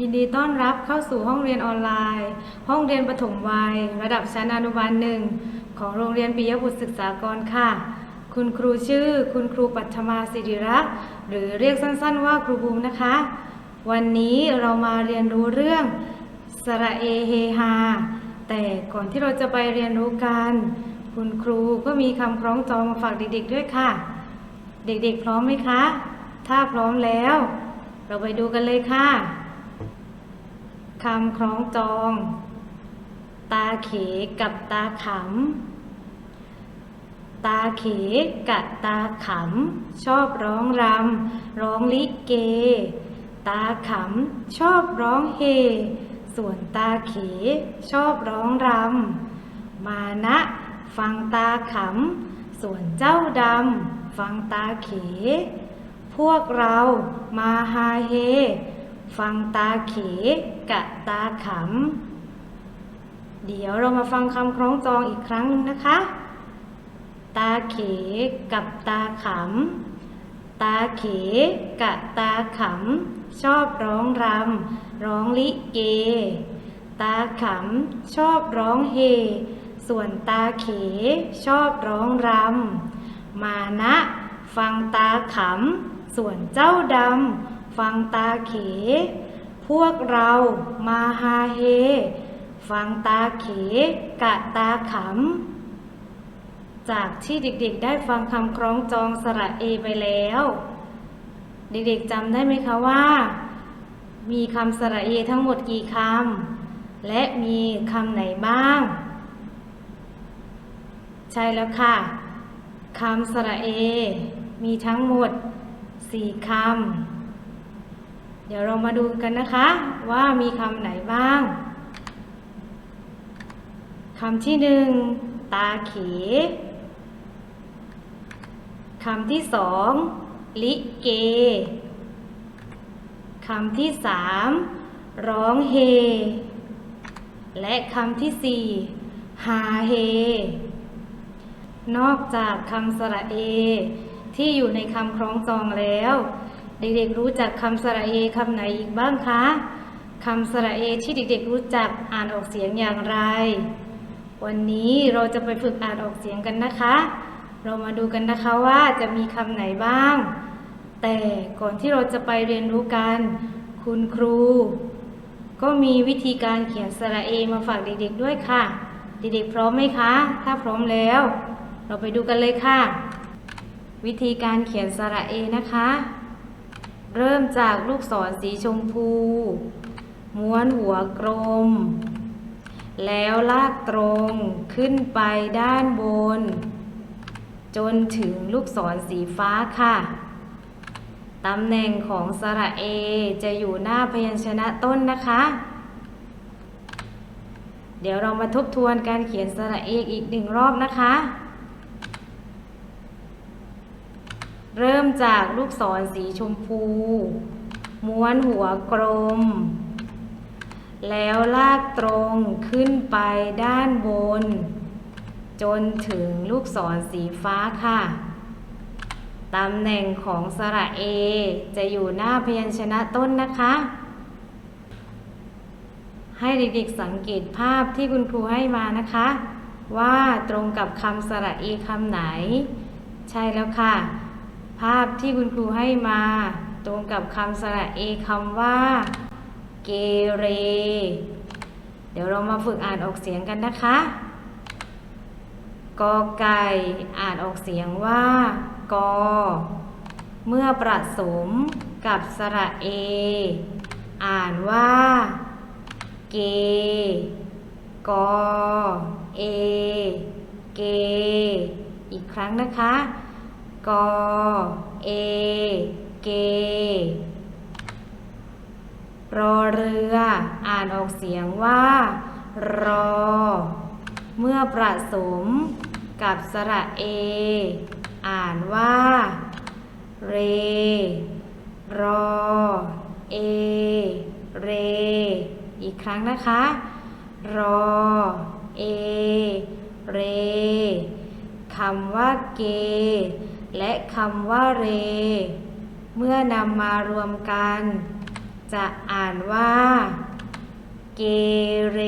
ยินดีต้อนรับเข้าสู่ห้องเรียนออนไลน์ ห้องเรียนปฐมวัย ระดับชั้นอนุบาลหนึ่งของโรงเรียนปิยบุตรศึกษากรค่ะ คุณครูชื่อ คุณครูปัทมาสิริรักษ์หรือเรียกสั้นๆว่าครูบูมนะคะ วันนี้เรามาเรียนรู้เรื่องสระเอเฮฮาแต่ก่อนที่เราจะไปเรียนรู้กัน คุณครูก็มีคำคล้องจองมาฝากเด็กๆด้วยค่ะ เด็กๆพร้อมไหมคะ ถ้าพร้อมแล้ว เราไปดูกันเลยค่ะ คำคล้องจอง ตาเขกับตาขำ ตาเขกับตาขำ ชอบร้องรำร้องลิเก ตาขำชอบร้องเฮ ส่วนตาเขชอบร้องรำ มานะ ฟังตาขำ ส่วนเจ้าดำ ฟังตาเข พวกเรามาฮาเฮ ฟังตาเขกะตาขำ เดี๋ยวเรามาฟังคำคล้องจองอีกครั้งนึงนะคะ ตาเขกับตาขำ ตาเขกะตาขำ ชอบร้องรำร้องลิเก ตาขำ ชอบร้องเฮ ส่วนตาเขชอบร้องรำ มานะ ฟังตาขำ ส่วนเจ้าดำ ฟังตาเข พวกเรามาฮาเฮ ฟังตาเขกะตาขำ จากที่เด็กๆได้ฟังคำคล้องจองสระเอไปแล้ว เด็กๆจำได้ไหมคะว่า มีคำสระเอทั้งหมดกี่คำ และมีคำไหนบ้าง ใช่แล้วค่ะคำสระเอ มีทั้งหมดสี่คำ เดี๋ยวเรามาดูกันนะคะ ว่ามีคำไหนบ้างคำที่หนึ่งตาเขคำที่สองลิเกคำที่สามร้องเฮ และคำที่สี่ฮาเฮ นอกจากคำสระเอ ที่อยู่ในคำคล้องจองแล้ว เด็กๆรู้จักคำสระเอคำไหนอีกบ้างคะคำสระเอที่เด็กๆรู้จักอ่านออกเสียงอย่างไร วันนี้เราจะไปฝึกอ่านออกเสียงกันนะคะ เรามาดูกันนะคะว่าจะมีคำไหนบ้าง แต่ก่อนที่เราจะไปเรียนรู้กัน คุณครู ก็มีวิธีการเขียนสระเอมาฝากเด็กๆด้วยค่ะ เด็กๆพร้อมไหมคะ ถ้าพร้อมแล้ว เราไปดูกันเลยค่ะ วิธีการเขียนสระเอนะคะ เริ่มจากลูกศรสีชมพู ม้วนหัวกลม แล้วลากตรงขึ้นไปด้านบน จนถึงลูกศรสีฟ้าค่ะ ตำแหน่งของสระเอจะอยู่หน้าพยัญชนะต้นนะคะ เดี๋ยวเรามาทบทวนการเขียนสระเออีกหนึ่งรอบนะคะ เริ่มจากลูกศรสีชมพู ม้วนหัวกลม แล้วลากตรงขึ้นไปด้านบน จนถึงลูกศรสีฟ้าค่ะ ตำแหน่งของสระเอจะอยู่หน้าพยัญชนะต้นนะคะ ให้เด็กๆสังเกตภาพที่คุณครูให้มานะคะ ว่าตรงกับคำสระเอคำไหน ใช่แล้วค่ะ ภาพที่คุณครูให้มาตรงกับคำสระเอคำว่า เกเร เดี๋ยวเรามาฝึกอ่านออกเสียงกันนะคะกอไก่อ่านออกเสียงว่า กอ เมื่อประสมกับสระเอ อ่านว่า เก กอ เอ เก อีกครั้งนะคะ กอเอ เก รอเรือ อ่านออกเสียงว่า รอ เมื่อประสมกับสระเอ อ่านว่า เร รอ เอ เร อีกครั้งนะคะ รอ เอ เร คำว่าเก และคำว่าเร เมื่อนำมารวมกัน จะอ่านว่า เกเร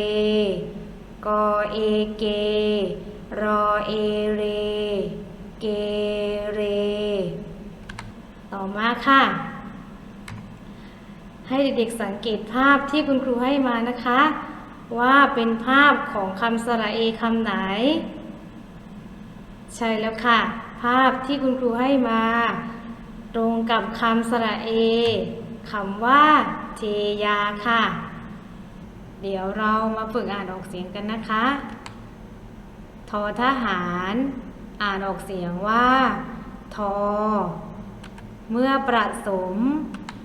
กอเอเก รอเอเร เกเร ต่อมาค่ะ ให้เด็กๆสังเกตภาพที่คุณครูให้มานะคะ ว่าเป็นภาพของคำสระเอคำไหน ใช่แล้วค่ะ ภาพที่คุณครูให้มา ตรงกับคำสระเอคำว่าเทยาค่ะ เดี๋ยวเรามาฝึกอ่านออกเสียงกันนะคะ ทอทหาร อ่านออกเสียงว่า ทอ เมื่อประสม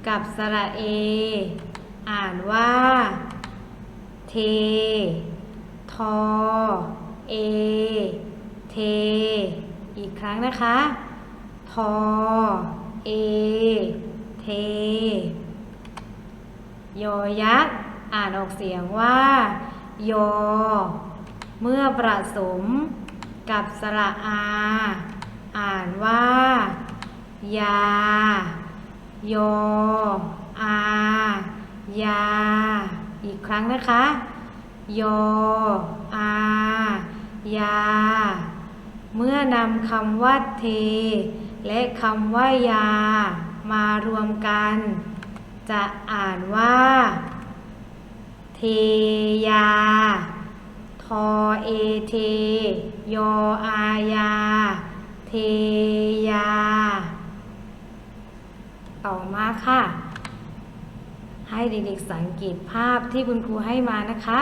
กับสระเอ อ่านว่า เท ทอ เอ เท อีกครั้งนะคะ ทอ เอ เท ยอยักษ์ อ่านออกเสียงว่า ยอ เมื่อประสมกับสระอา อ่านว่า ยา ยอ อา ยา อีกครั้งนะคะ ยอ อา ยา เมื่อนำคำว่าเท และคำว่ายา มารวมกัน จะอ่านว่า เทยา ทอเอเท ยออายา เทยา ต่อมาค่ะ ให้เด็กๆสังเกตภาพที่คุณครูให้มานะคะ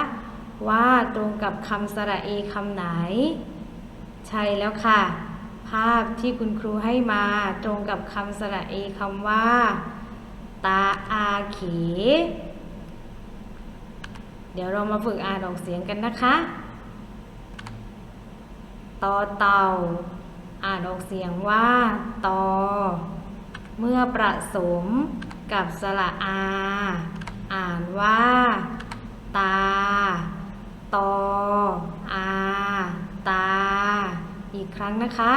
ว่าตรงกับคำสระเอคำไหน ใช่แล้วค่ะ ภาพที่คุณครูให้มาตรงกับคำสระเอคำว่า ตาอาเข เดี๋ยวเรามาฝึกอ่านออกเสียงกันนะคะตอเต่า อ่านออกเสียงว่าตอ เมื่อประสมกับสระอา อ่านว่า ตา ตออา ตา อีกครั้งนะคะ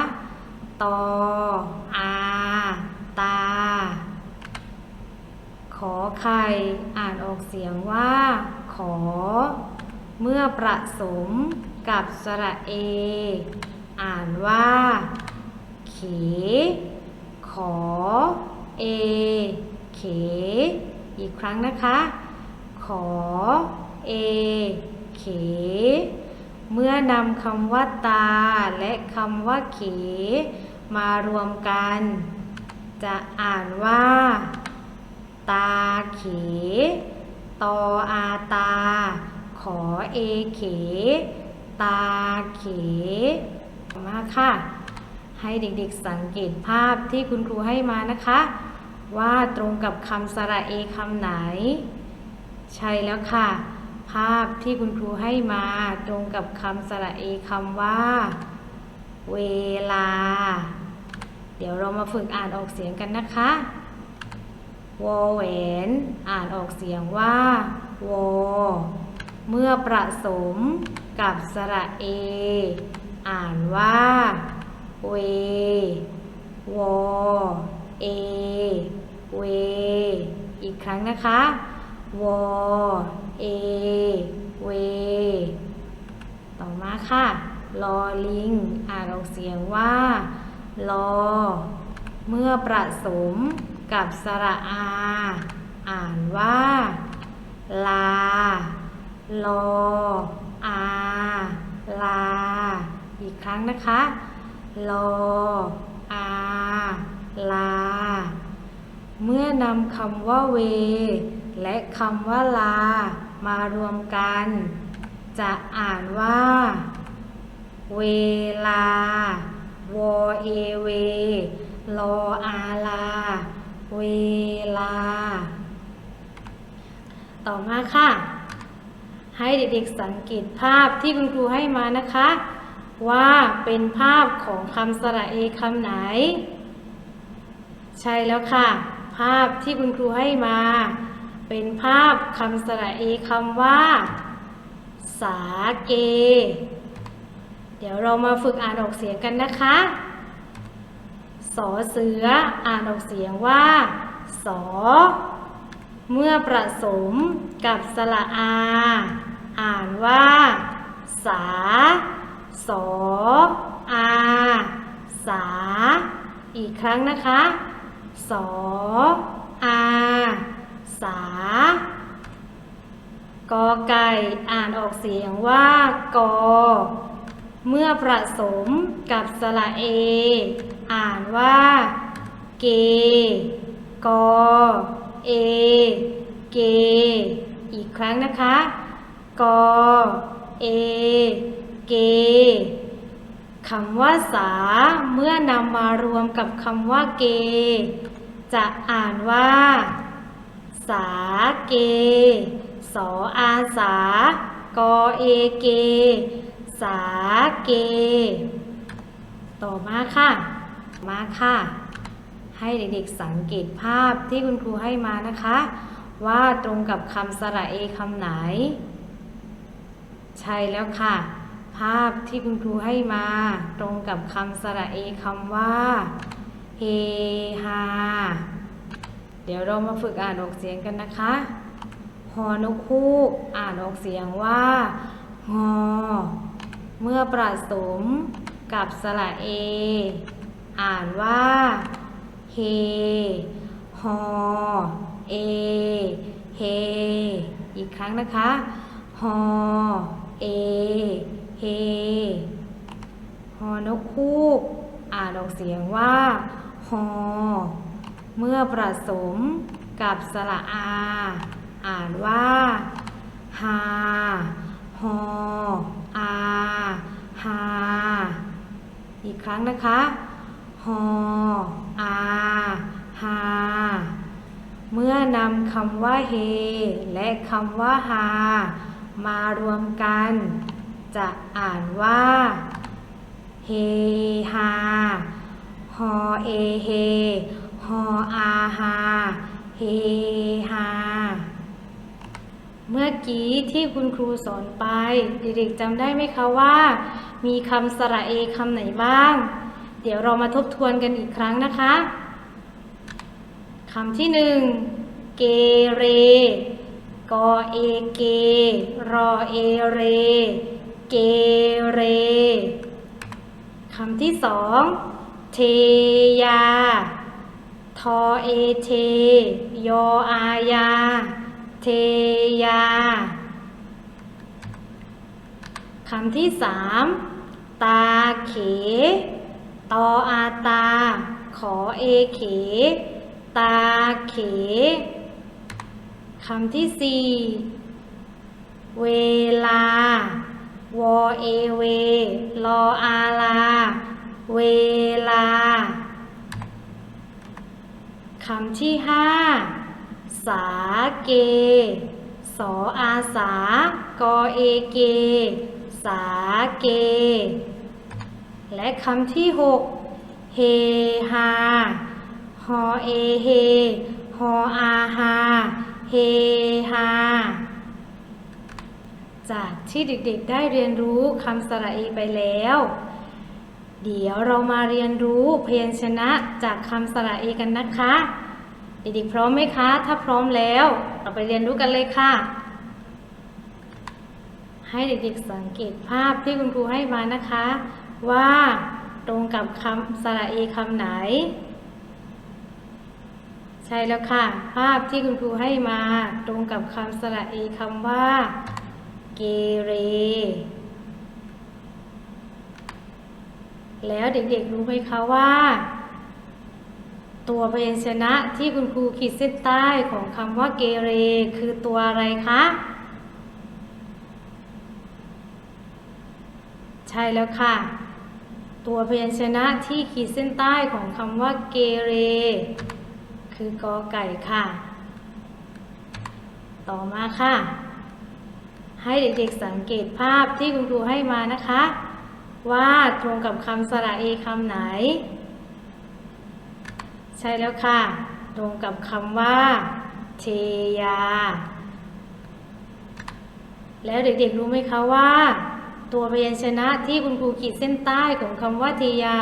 ตออาตา ขอไข่อ่านออกเสียงว่า ขอ เมื่อประสมกับสระเอ อ่านว่า เข ขอ เอ เข อีกครั้งนะคะ ขอ เอ เข เมื่อนำคำว่าตาและคำว่าเข มารวมกัน จะอ่านว่า ตาเข ตออาตา ขอเอเข ตาเขมาค่ะ ให้เด็กๆสังเกตภาพที่คุณครูให้มานะคะ ว่าตรงกับคำสระเอคำไหน ใช่แล้วค่ะ ภาพที่คุณครูให้มาตรงกับคำสระเอคำว่า เวลา เดี๋ยวเรามาฝึกอ่านออกเสียงกันนะคะวอแหวนอ่านออกเสียงว่าวอเมื่อประสมกับสระเอ อ่านว่า เว วอเอ เว อีกครั้งนะคะ วอ เอเวต่อมาค่ะ ลอลิง อ่านออกเสียงว่า ลอ เมื่อประสมกับสระอา อ่านว่า ลา ลอ อา ลา อีกครั้งนะคะ ลอ อา ลา เมื่อนำคำว่าเว และคำว่าลา มารวมกัน จะอ่านว่า เวลาวอเอเวลออาลา เวลา ต่อมาค่ะ ให้เด็กๆสังเกตภาพที่คุณครูให้มานะคะ ว่าเป็นภาพของคำสระเอคำไหน ใช่แล้วค่ะ ภาพที่คุณครูให้มา เป็นภาพคำสระเอคำว่า สาเก เดี๋ยวเรามาฝึกอ่านออกเสียงกันนะคะสอเสืออ่านออกเสียงว่า สอ เมื่อประสมกับสระอา อ่านว่า สา สอ อา สา อีกครั้งนะคะ สอ อา สากอไก่อ่านออกเสียงว่ากอ เมื่อประสมกับสระเอ อ่านว่า เก กอ เอ เก อีกครั้งนะคะ กอ เอ เกคำว่าสา เมื่อนำมารวมกับคำว่าเก จะอ่านว่า สาเก สออาสากอเอเก สาเก ต่อมาค่ะ มาค่ะ ให้เด็กๆสังเกตภาพที่คุณครูให้มานะคะ ว่าตรงกับคำสระเอคำไหน ใช่แล้วค่ะ ภาพที่คุณครูให้มา ตรงกับคำสระเอคำว่า เฮฮา เดี๋ยวเรามาฝึกอ่านออกเสียงกันนะคะฮอนกฮูกอ่านออกเสียงว่า งอ เมื่อประสมกับสระเอ อ่านว่าเฮฮอเอ เฮ อีกครั้งนะคะฮอเอ เฮ ฮอนกฮูกอ่านออกเสียงว่าฮอ เมื่อประสมกับสระอา อ่านว่าฮาฮออาฮาอีกครั้งนะคะฮออาฮาเมื่อนำคำว่าเฮและคำว่าฮามารวมกัน จะอ่านว่าเฮฮาฮอเอเฮ ฮออาฮาเฮฮาเมื่อกี้ที่คุณครูสอนไป เด็กๆจำได้ไหมคะว่า มีคำสระเอคำไหนบ้าง เดี๋ยวเรามาทบทวนกันอีกครั้งนะคะคำที่หนึ่งเกเร กอเอเก รอเอเร เกเรคำที่สองเทยา ทอเอเท ยออายา เทยา คำที่สามตาเข ตออาตา ขอเอเข ตาเข คำที่สี่เวลา วอเอเว ลออาลา เวลา คำที่ห้าสาเก สออาสากอเอเก สาเก และคำที่หกเฮฮาฮอเอเฮฮออาฮาเฮฮาจากที่เด็กๆได้เรียนรู้คำสระเอไปแล้ว เดี๋ยวเรามาเรียนรู้พยัญชนะจากคำสระเอกันนะคะ เด็กๆพร้อมไหมคะ ถ้าพร้อมแล้ว เราไปเรียนรู้กันเลยค่ะ ให้เด็กๆสังเกตภาพที่คุณครูให้มานะคะ ว่าตรงกับคำสระเอคำไหน ใช่แล้วค่ะ ภาพที่คุณครูให้มา ตรงกับคำสระเอคำว่า เกเร แล้วเด็กๆรู้ไหมคะว่า ตัวพยัญชนะที่คุณครูขีดเส้นใต้ของคำว่าเกเร คือตัวอะไรคะ ใช่แล้วค่ะ ตัวพยัญชนะที่ขีดเส้นใต้ของคำว่าเกเร คือกอไก่ค่ะ ต่อมาค่ะ ให้เด็กๆสังเกตภาพที่คุณครูให้มานะคะ ว่าตรงกับคำสระเอคำไหน ใช่แล้วค่ะ ตรงกับคำว่าเทยา แล้วเด็กๆรู้ไหมคะว่า ตัวพยัญชนะที่คุณครูขีดเส้นใต้ของคำว่าเทยา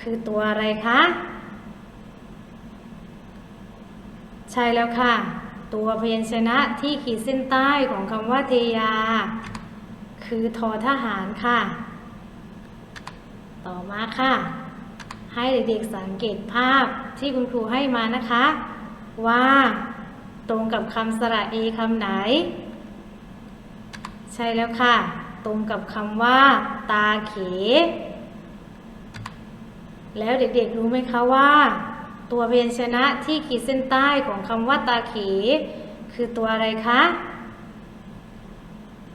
คือตัวอะไรคะ ใช่แล้วค่ะ ตัวพยัญชนะที่ขีดเส้นใต้ของคำว่าเทยา คือทอทหารค่ะ ต่อมาค่ะ ให้เด็กๆสังเกตภาพที่คุณครูให้มานะคะ ว่าตรงกับคำสระเอคำไหน ใช่แล้วค่ะ ตรงกับคำว่า ตาเข แล้วเด็กๆรู้ไหมคะว่า ตัวพยัญชนะที่ขีดเส้นใต้ของคำว่าตาเข คือตัวอะไรคะ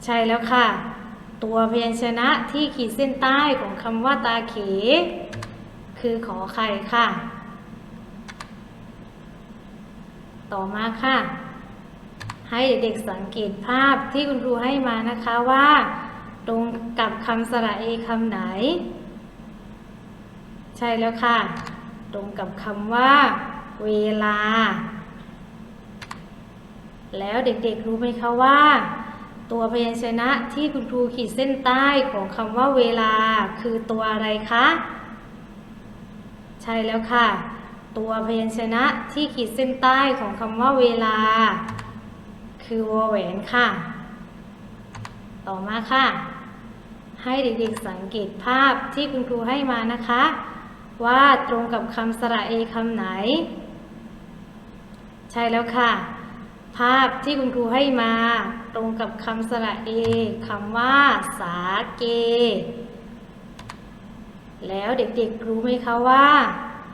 ใช่แล้วค่ะ ตัวพยัญชนะที่ขีดเส้นใต้ของคำว่าตาเข คือขอไข่ค่ะ ต่อมาค่ะ ให้เด็กๆสังเกตภาพที่คุณครูให้มานะคะว่า ตรงกับคำสระเอคำไหน ใช่แล้วค่ะ ตรงกับคำว่า เวลา แล้วเด็กๆรู้ไหมคะว่า ตัวพยัญชนะที่คุณครูขีดเส้นใต้ของคำว่าเวลาคือตัวอะไรคะ ใช่แล้วค่ะ ตัวพยัญชนะที่ขีดเส้นใต้ของคำว่าเวลา คือวแหวนค่ะ ต่อมาค่ะ ให้เด็กๆสังเกตภาพที่คุณครูให้มานะคะ ว่าตรงกับคำสระเอคำไหน ใช่แล้วค่ะ ภาพที่คุณครูให้มา ตรงกับคำสระเอคำว่า สาเก แล้วเด็กๆรู้ไหมคะว่า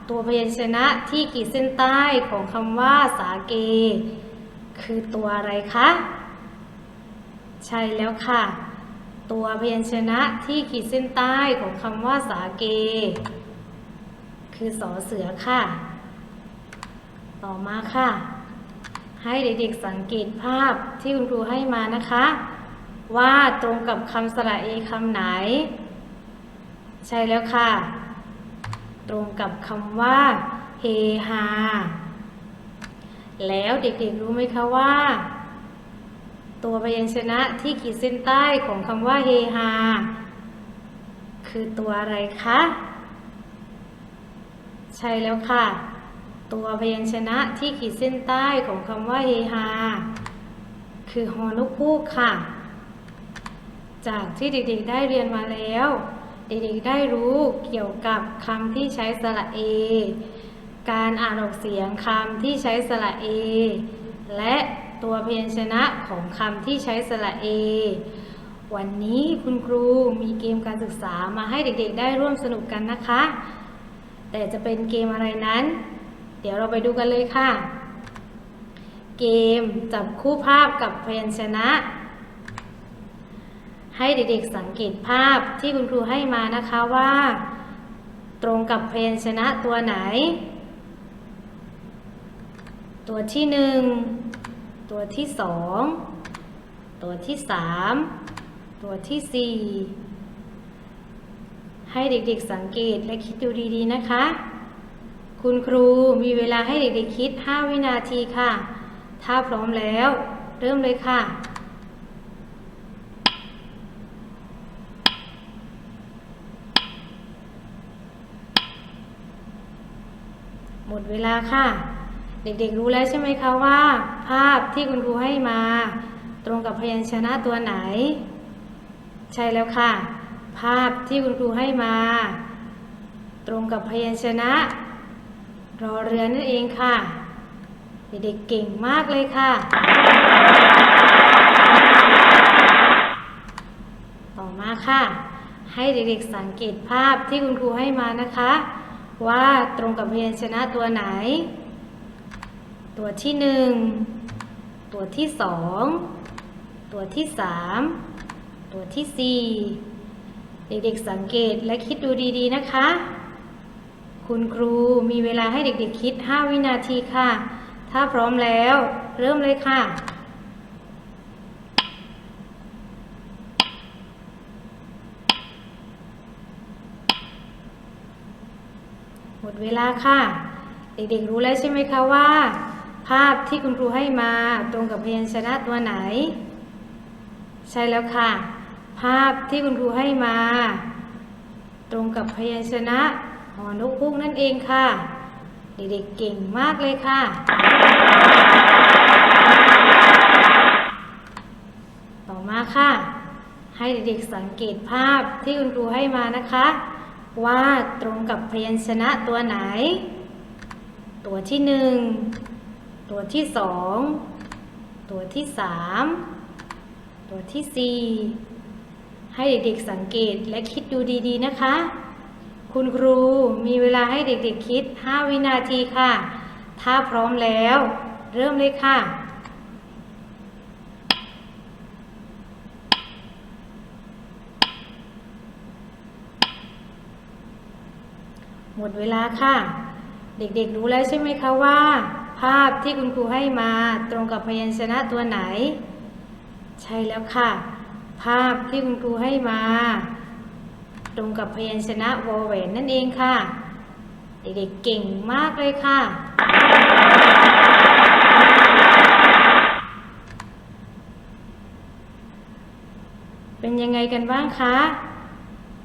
ตัวพยัญชนะที่ขีดเส้นใต้ของคำว่า สาเก คือตัวอะไรคะ ใช่แล้วค่ะ ตัวพยัญชนะที่ขีดเส้นใต้ของคำว่า สาเก คือสอเสือค่ะ ต่อมาค่ะ ให้เด็กๆสังเกตภาพที่คุณครูให้มานะคะ ว่าตรงกับคำสระเอคำไหน ใช่แล้วค่ะ ตรงกับคำว่าเฮฮาแล้วเด็กๆรู้ไหมคะว่า ตัวพยัญชนะที่ขีดเส้นใต้ของคำว่าเฮฮาคือตัวอะไรคะ ใช่แล้วค่ะ ตัวพยัญชนะที่ขีดเส้นใต้ของคำว่าเฮฮาคือฮอนุพูกค่ะ จากที่เด็กๆได้เรียนมาแล้ว เด็กๆได้รู้เกี่ยวกับคำที่ใช้สระเอ การอ่านออกเสียงคำที่ใช้สระเอ และตัวพยัญชนะของคำที่ใช้สระเอ วันนี้คุณครูมีเกมการศึกษามาให้เด็กๆ ได้ร่วมสนุกกันนะคะ แต่จะเป็นเกมอะไรนั้น ดี๋ยวเราไปดูกันเลยค่ะ เกมจับคู่ภาพกับพยัญชนะ ให้เด็กๆสังเกตภาพที่คุณครูให้มานะคะว่า ตรงกับพยัญชนะตัวไหน ตัวที่หนึ่งตัวที่สองตัวที่สามตัวที่สี่ให้เด็กๆสังเกตและคิดดูดีๆนะคะ คุณครูมีเวลาให้เด็กๆคิด 5 วินาทีค่ะ ถ้าพร้อมแล้ว เริ่มเลยค่ะหมดเวลาค่ะ เด็กๆรู้แล้วใช่ไหมคะว่า ภาพที่คุณครูให้มา ตรงกับพยัญชนะตัวไหน ใช่แล้วค่ะ ภาพที่คุณครูให้มา ตรงกับพยัญชนะ รอเรือนั่นเองค่ะ เด็กๆเก่งมากเลยค่ะ ต่อมาค่ะ ให้เด็กๆสังเกตภาพที่คุณครูให้มานะคะ ว่าตรงกับพยัญชนะตัวไหน ตัวที่หนึ่งตัวที่สองตัวที่สามตัวที่สี่เด็กๆสังเกตและคิดดูดีๆนะคะ คุณครูมีเวลาให้เด็กๆคิด 5 วินาทีค่ะ ถ้าพร้อมแล้ว เริ่มเลยค่ะหมดเวลาค่ะ เด็กๆรู้แล้วใช่ไหมคะว่า ภาพที่คุณครูให้มาตรงกับพยัญชนะตัวไหน ใช่แล้วค่ะ ภาพที่คุณครูให้มา ตรงกับพยัญชนะ หอนกพุ่งนั่นเองค่ะ เด็กๆเก่งมากเลยค่ะ ต่อมาค่ะ ให้เด็กๆสังเกตภาพที่คุณครูให้มานะคะ ว่าตรงกับพยัญชนะตัวไหน ตัวที่หนึ่งตัวที่สองตัวที่สามตัวที่สี่ให้เด็กๆสังเกตและคิดดูดีๆนะคะ คุณครูมีเวลาให้เด็กๆคิด 5 วินาทีค่ะ ถ้าพร้อมแล้ว เริ่มเลยค่ะหมดเวลาค่ะ เด็กๆรู้แล้วใช่ไหมคะว่า ภาพที่คุณครูให้มาตรงกับพยัญชนะตัวไหน ใช่แล้วค่ะ ภาพที่คุณครูให้มา ตรงกับพยัญชนะวอแหวนนั่นเองค่ะ เด็กๆเก่งมากเลยค่ะ เป็นยังไงกันบ้างคะ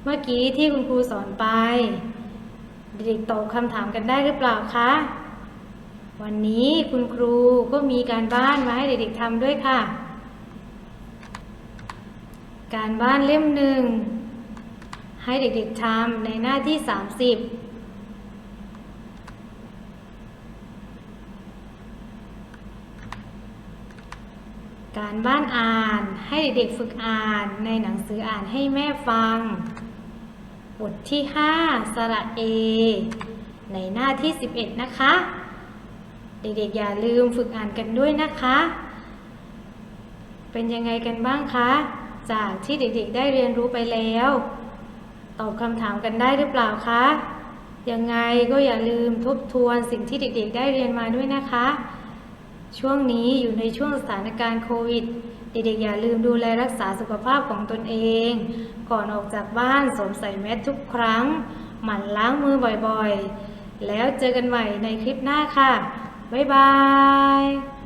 เมื่อกี้ที่คุณครูสอนไป เด็กๆตอบคำถามกันได้หรือเปล่าคะ วันนี้คุณครูก็มีการบ้านมาให้เด็กๆทำด้วยค่ะ การบ้านเล่มหนึ่ง ให้เด็กๆทำในหน้าที่ 30การบ้านอ่านให้เด็กๆฝึกอ่านในหนังสืออ่านให้แม่ฟัง บทที่ 5 สระเอ ในหน้าที่ 11 นะคะ เด็กๆอย่าลืมฝึกอ่านกันด้วยนะคะ เป็นยังไงกันบ้างคะ จากที่เด็กๆได้เรียนรู้ไปแล้ว ตอบคำถามกันได้หรือเปล่าคะยังไงก็อย่าลืมทบทวนสิ่งที่เด็กๆ ได้เรียนมาด้วยนะคะ ช่วงนี้อยู่ในช่วงสถานการณ์โควิด เด็กๆ อย่าลืมดูแลรักษาสุขภาพของตนเอง ก่อนออกจากบ้านสวมใส่แมสทุกครั้ง หมั่นล้างมือบ่อยๆ แล้วเจอกันใหม่ในคลิปหน้าค่ะ บ๊ายบาย